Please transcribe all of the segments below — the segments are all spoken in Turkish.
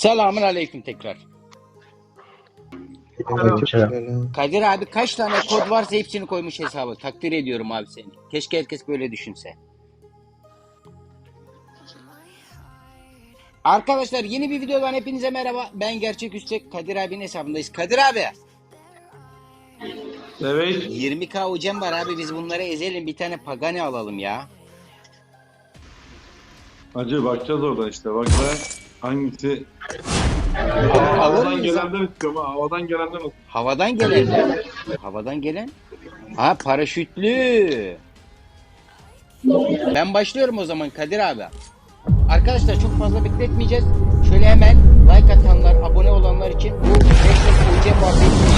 Selamun aleyküm tekrar. Kadir abi kaç tane kod varsa hepsini koymuş hesaba. Takdir ediyorum abi seni. Keşke herkes böyle düşünse. Arkadaşlar yeni bir videodan hepinize merhaba. Ben Gerçek Üstek Kadir abinin hesabındayız. Kadir abi Evet. 20k hocam var abi biz bunları ezelim bir tane Pagani alalım ya. Hacı bakacağız orada işte. Bak da hangisi havadan gelenden istiyorum ha. Havadan gelenden olsun. Havadan gelen mi? Havadan gelen? Ha paraşütlü. Ben başlıyorum o zaman Kadir abi. Arkadaşlar çok fazla bekletmeyeceğiz. Şöyle hemen like atanlar, abone olanlar için bu Nexus UC muhabbetini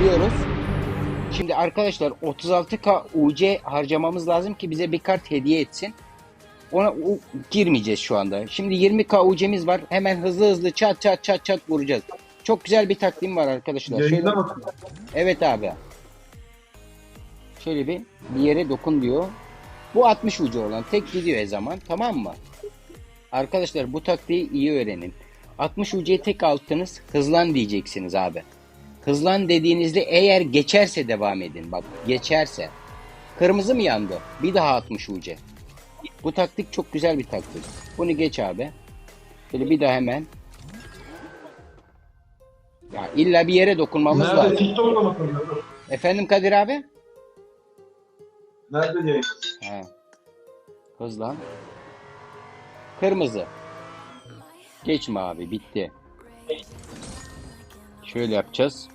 biliyoruz. Şimdi arkadaşlar 36k UC harcamamız lazım ki bize bir kart hediye etsin. Ona o- girmeyeceğiz şu anda. Şimdi 20k UC'miz var. Hemen hızlı hızlı çat çat çat çat vuracağız. Çok güzel bir takdim var arkadaşlar. Şöyle, evet abi. Şöyle bir bir yere dokun diyor. Bu 60 ucu olan tek gidiyor her zaman tamam mı? Arkadaşlar bu taktiği iyi öğrenin. 60 ucuya tek altınız hızlan diyeceksiniz abi. Hızlan dediğinizde eğer geçerse devam edin. Bak geçerse. Kırmızı mı yandı? Bir daha 60 ucu. Bu taktik çok güzel bir taktik. Bunu geç abi. Şöyle bir daha hemen. Ya illa bir yere dokunmamız Nerede? lazım. TikTok'ta mı koyuyorsun? Efendim Kadir abi? Nerede yayın? He. Hızlan. Kırmızı. Geçme abi bitti. Şöyle yapacağız.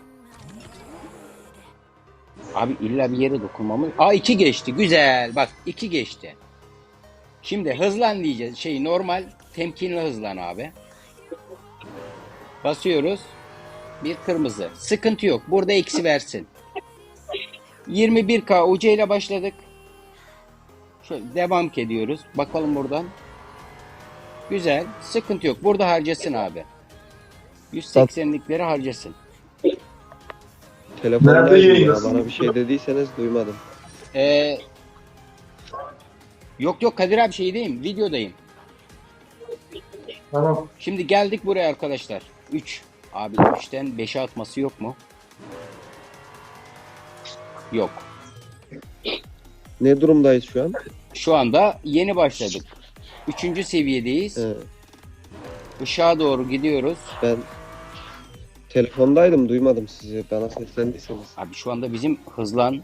Abi illa bir yere dokunmamız. Aa iki geçti. Güzel. Bak iki geçti. Şimdi hızlan diyeceğiz. Şey normal temkinli hızlan abi. Basıyoruz. Bir kırmızı. Sıkıntı yok. Burada eksi versin. 21K UC ile başladık. Şöyle devam ediyoruz. Bakalım buradan. Güzel. Sıkıntı yok. Burada harcasın abi. 180'likleri harcasın. Yayındasın? Bana bir şey dediyseniz duymadım. Ee, yok yok Kadir abi şeydeyim. Videodayım. Tamam. Şimdi geldik buraya arkadaşlar. 3. Abi 3'ten 5'e atması yok mu? Yok. Ne durumdayız şu an? Şu anda yeni başladık. Üçüncü seviyedeyiz. Ee, Işığa doğru gidiyoruz. ben telefondaydım duymadım sizi. Bana seslendiyseniz. Abi şu anda bizim hızlan.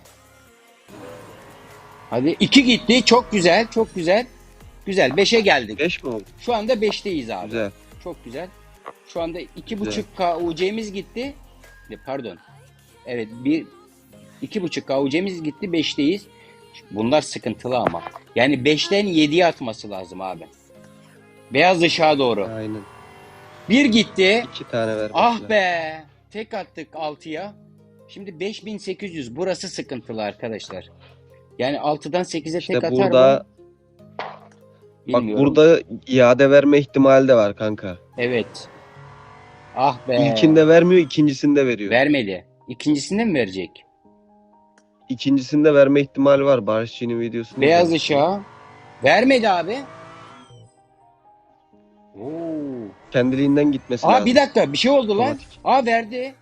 Hadi iki gitti. Çok güzel. Çok güzel. Güzel. 5'e geldik. 5 mi oldu? Şu anda 5'teyiz abi. Güzel. Çok güzel. Şu anda 2.5K UC'miz gitti. E, Pardon. Evet bir 2.5K UC'miz gitti 5'teyiz. Bunlar sıkıntılı ama. Yani 5'ten 7'ye atması lazım abi. Beyaz ışığa doğru. Aynen. Bir gitti. 2 tane ver. Ah be. Tek attık 6'ya. Şimdi 5800. Burası sıkıntılı arkadaşlar. Yani 6'dan 8'e İşte tek atar burada mı? bak burada iade verme ihtimali de var kanka. Evet. Ah be. İlkinde vermiyor, ikincisinde veriyor. Vermedi. İkincisinde mi verecek? İkincisinde verme ihtimali var. Barışçı'nın videosunu. Beyaz izledim. ışığa. Vermedi abi. Oo. Kendiliğinden gitmesi Aa lazım. bir dakika bir şey oldu lan. Aa verdi.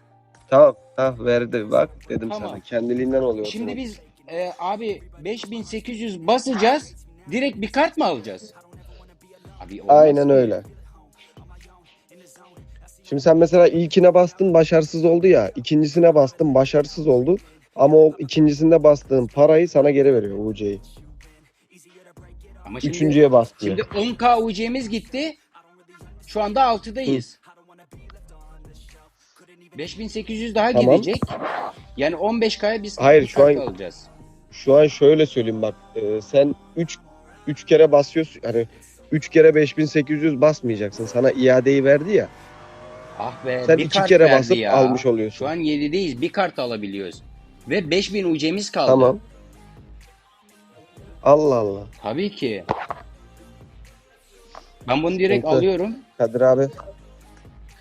Tamam. Ha verdi. Bak dedim Tamam. sana. Kendiliğinden oluyor. Şimdi biz e, abi 5800 basacağız. Direkt bir kart mı alacağız? Abi olmaz Aynen öyle. Şimdi sen mesela ilkine bastın başarısız oldu ya. ikincisine bastın başarısız oldu. Ama o ikincisinde bastığın parayı sana geri veriyor UC'yi. Ama şimdi, Üçüncüye bastı. şimdi 10k UC'miz gitti. Şu anda 6'dayız. 5800 daha Tamam. gidecek. Yani 15k'ya biz Hayır, şu an- alacağız. Şu an şöyle söyleyeyim bak. e, sen 3 3 kere basıyorsun. Hani 3 kere 5800 basmayacaksın. Sana iadeyi verdi ya. Ah be Sen bir 2 kart kere verdi basıp ya. almış oluyorsun. Şu an 7'deyiz. Bir kart alabiliyoruz. Ve 5000 UC'miz kaldı. Tamam. Allah Allah. Tabii ki. Ben bunu direkt Sıkıntı. alıyorum. Kadir abi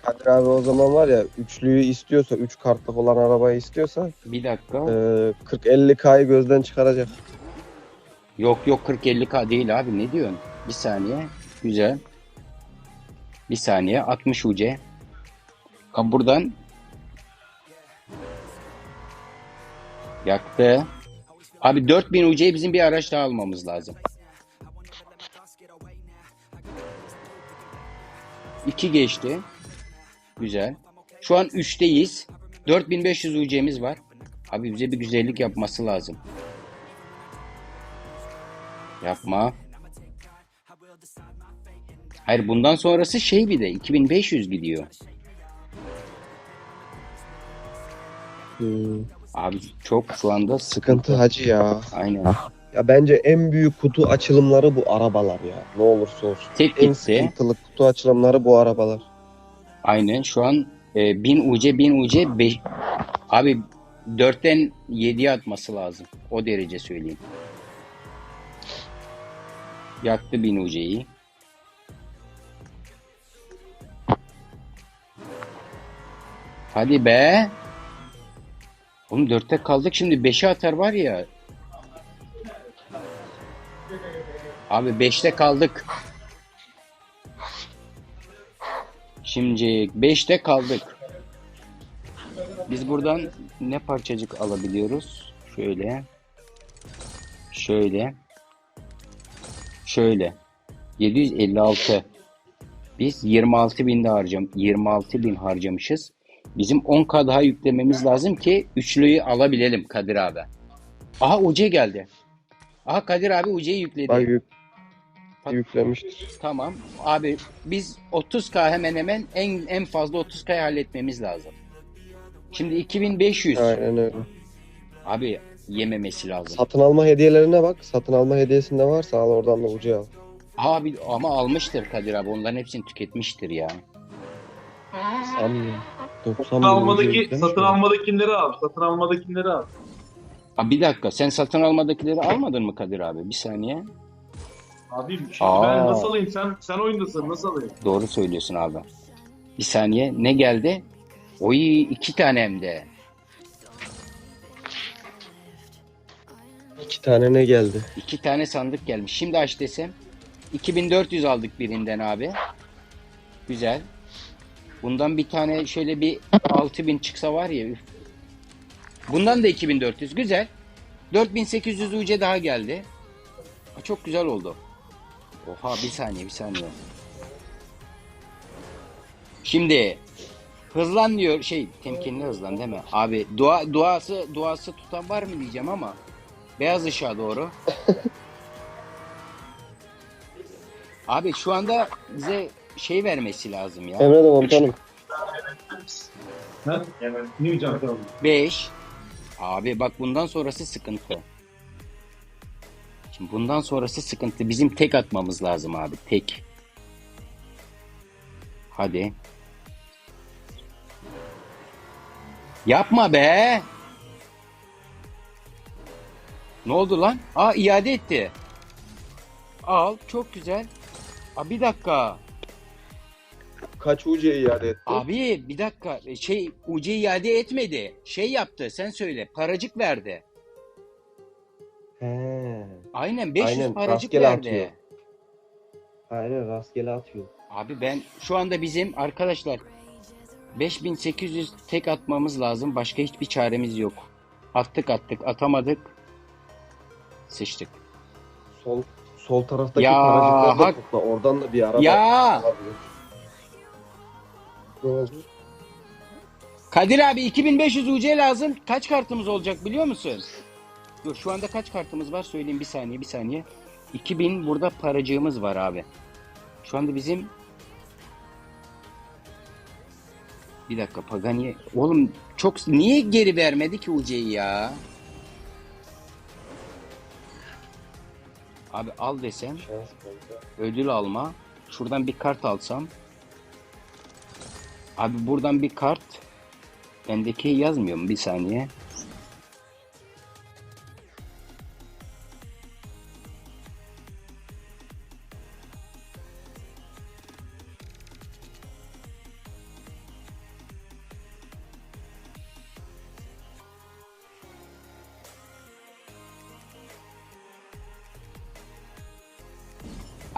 Kadir abi o zaman var ya üçlüyü istiyorsa 3 kartlık olan arabayı istiyorsa Bir dakika. e, 40-50K'yı gözden çıkaracak. Yok yok 40-50k değil abi ne diyorsun? Bir saniye. Güzel. Bir saniye 60 UC. Abi buradan yaktı. Abi 4000 UC'ye bizim bir araç daha almamız lazım. 2 geçti. Güzel. Şu an 3'teyiz. 4500 UC'miz var. Abi bize bir güzellik yapması lazım. Yapma. Hayır bundan sonrası şey bir de 2500 gidiyor. Hmm, Abi çok şu anda sıkıntı. hacı ya. Aynen. Ya bence en büyük kutu açılımları bu arabalar ya. Ne olursa olsun. Tek En gitti. sıkıntılı kutu açılımları bu arabalar. Aynen şu an e, 1000 UC 1000 UC beş- abi 4'ten 7'ye atması lazım. O derece söyleyeyim. Yaktı 1000 UC'yi. Hadi be. Oğlum 4'te kaldık şimdi 5'e atar var ya. Abi 5'te kaldık. Şimdi 5'te kaldık. Biz buradan ne parçacık alabiliyoruz? Şöyle. Şöyle. Şöyle. 756. Biz 26 bin de harcam 26 bin harcamışız. Bizim 10k daha yüklememiz lazım ki üçlüyü alabilelim Kadir abi. Aha UC geldi. Aha Kadir abi UC'yi yükledi. Bak yüklemiştir. Tamam. Abi biz 30k hemen hemen en en fazla 30k'yı halletmemiz lazım. Şimdi 2500. Aynen öyle. Abi yememesi lazım. Satın alma hediyelerine bak. Satın alma hediyesinde varsa al oradan da ucu al. Abi ama almıştır Kadir abi. Onların hepsini tüketmiştir ya. Sanmıyorum. 90 Satın almadaki, satın almadakileri al. Satın almadakileri al. Abi bir dakika. Sen satın almadakileri almadın mı Kadir abi? Bir saniye. Abi şimdi Aa. ben nasıl alayım? Sen sen oyundasın nasıl alayım? Doğru söylüyorsun abi. Bir saniye. Ne geldi? Oy iki tane hem de. İki tane ne geldi? İki tane sandık gelmiş. Şimdi aç desem. 2400 aldık birinden abi. Güzel. Bundan bir tane şöyle bir 6000 çıksa var ya. üf. Bundan da 2400. Güzel. 4800 UC daha geldi. Ha, Çok güzel oldu. Oha bir saniye bir saniye. Şimdi hızlan diyor şey temkinli hızlan değil mi? Abi dua duası duası tutan var mı diyeceğim ama beyaz ışığa doğru. Abi şu anda bize şey vermesi lazım ya. Emre de komutanım. Ha? Yani New Jump aldım. 5. Abi bak bundan sonrası sıkıntı. Şimdi bundan sonrası sıkıntı. Bizim tek atmamız lazım abi. Tek. Hadi. Yapma be. Ne oldu lan? Aa iade etti. Al çok güzel. Aa, bir dakika. Kaç ucu iade etti? Abi bir dakika şey UC iade etmedi. Şey yaptı sen söyle paracık verdi. He. Aynen 500 Aynen, paracık rastgele verdi. atıyor. Aynen rastgele atıyor. Abi ben şu anda bizim arkadaşlar 5800 tek atmamız lazım. Başka hiçbir çaremiz yok. Attık attık atamadık. Sıçtık. Sol sol taraftaki Ya, paracıkları da hak- topla. Oradan da bir araba Ya alabilir. Ne oldu? Kadir abi 2500 UC lazım. Kaç kartımız olacak biliyor musun? Dur şu anda kaç kartımız var söyleyeyim bir saniye bir saniye. 2000 burada paracığımız var abi. Şu anda bizim Bir dakika Pagani. Oğlum çok niye geri vermedi ki UC'yi ya? Abi al desem ödül alma. Şuradan bir kart alsam. Abi buradan bir kart. Bendeki yazmıyor mu? Bir saniye.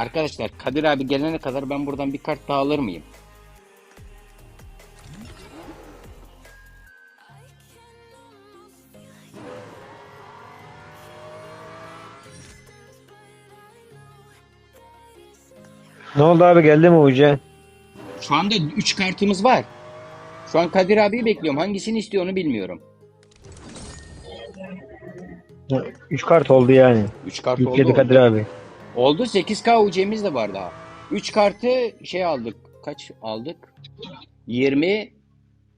Arkadaşlar Kadir abi gelene kadar ben buradan bir kart daha alır mıyım? Ne oldu abi geldi mi Uğurcan? Şu anda 3 kartımız var. Şu an Kadir abiyi bekliyorum. Hangisini istiyor onu bilmiyorum. 3 kart oldu yani. 3 kart oldu. Yükledi Kadir abi. Oldu 8K UC'miz de var daha. 3 kartı şey aldık. Kaç aldık? 20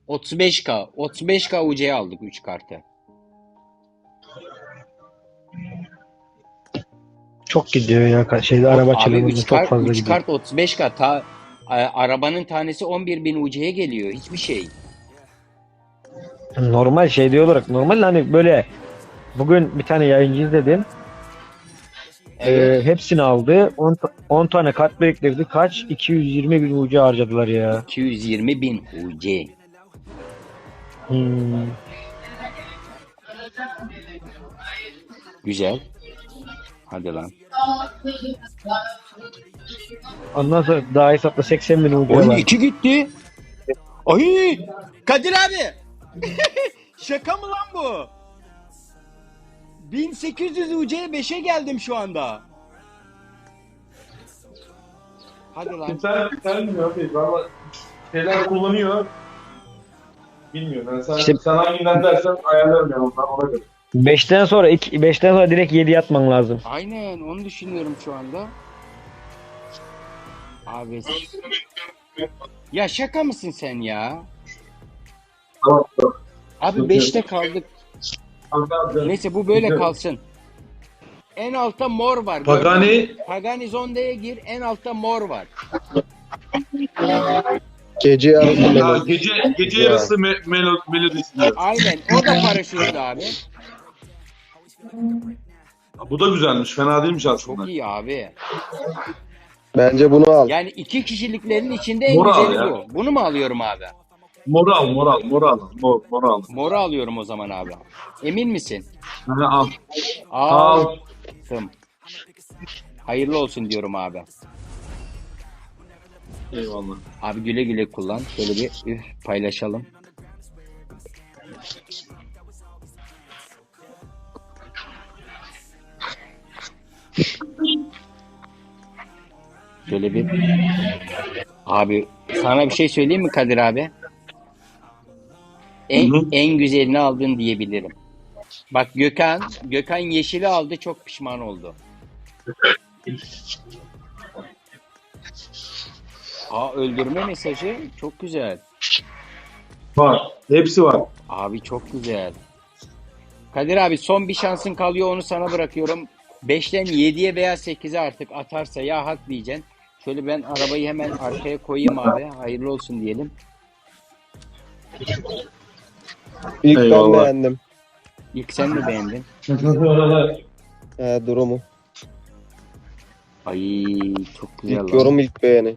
35K. 35K UC aldık 3 kartı. Çok gidiyor ya. Şeyde araba 3 çok kart, fazla 3 gidiyor. kart 35K. Ta, a- arabanın tanesi 11.000 UC'ye geliyor. Hiçbir şey. Normal şey diyor olarak normal hani böyle bugün bir tane yayıncı izledim. Evet. Ee, hepsini aldı. 10, ta- 10 tane kart biriktirdi. Kaç? 220 bin ucu harcadılar ya. 220 bin UC. Hmm. Güzel. Hadi lan. Ondan sonra daha hesapta 80 bin Oyun var. 2 gitti. Ay! Kadir abi. Şaka mı lan bu? 1800 UC'ye 5'e geldim şu anda. Hadi lan. Sen, bilmiyorum değil. Valla şeyler kullanıyor. Bilmiyorum. Yani sen, İşte- sen hanginden dersen ayarlarım ben ondan ona göre. 5'ten sonra 2 5'ten sonra direkt 7 yatman lazım. Aynen onu düşünüyorum şu anda. Abi. Ya şaka mısın sen ya? Tamam tamam. Abi Yok, 5'te kaldık. Neyse bu böyle Güzel. kalsın. En altta mor var. Pagani? Pagani Zonde'ye gir. En altta mor var. Gece yarısı ya, melodi. gece gece Ya. yarısı me, melo, melodi istiyor. Aynen. O da paraşütlü abi. Bu da güzelmiş. Fena değilmiş aslında. Çok iyi abi. Bence bunu al. Yani iki kişiliklerin içinde en Moral güzeli ya. bu. Bunu mu alıyorum abi? Moral moral moral. Mor, moral. Moru alıyorum o zaman abi. Emin misin? Al. Aldım. Al. Hayırlı olsun diyorum abi. Eyvallah. Abi güle güle kullan. Şöyle bir üf, paylaşalım. Şöyle bir abi sana bir şey söyleyeyim mi Kadir abi? En, Hı hı. en güzelini aldın diyebilirim. Bak Gökhan, Gökhan yeşili aldı çok pişman oldu. Aa öldürme mesajı çok güzel. Var. Hepsi var. Abi çok güzel. Kadir abi son bir şansın kalıyor onu sana bırakıyorum. 5'ten 7'ye veya 8'e artık atarsa ya hak diyeceksin. Şöyle ben arabayı hemen arkaya koyayım abi. Hayırlı olsun diyelim. İlk ben Eyvallah. beğendim. İlk sen mi beğendin? He, durumu. Ay çok güzel İlk lan. yorum ilk beğeni.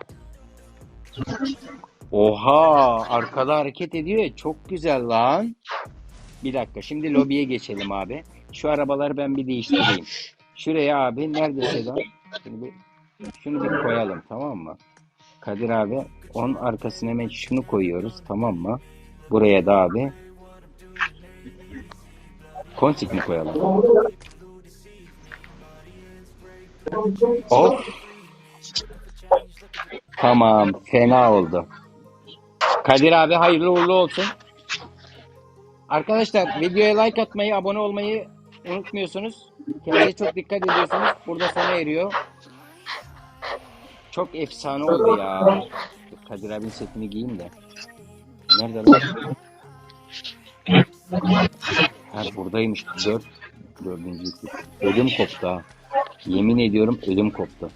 Oha arkada hareket ediyor ya çok güzel lan. Bir dakika şimdi lobiye geçelim abi. Şu arabaları ben bir değiştireyim. Şuraya abi nerede Sedan? Şunu bir, şunu bir koyalım tamam mı? Kadir abi onun arkasına hemen şunu koyuyoruz tamam mı? Buraya da abi Konsik mi koyalım? Hop. Tamam fena oldu. Kadir abi hayırlı uğurlu olsun. Arkadaşlar videoya like atmayı, abone olmayı unutmuyorsunuz. Kendinize çok dikkat ediyorsunuz. Burada sona eriyor. Çok efsane oldu ya. Kadir abinin setini giyeyim de. Nerede lan? Ha buradaymış. Dört. Dördüncü. Ödüm koptu ha. Yemin ediyorum ödüm koptu.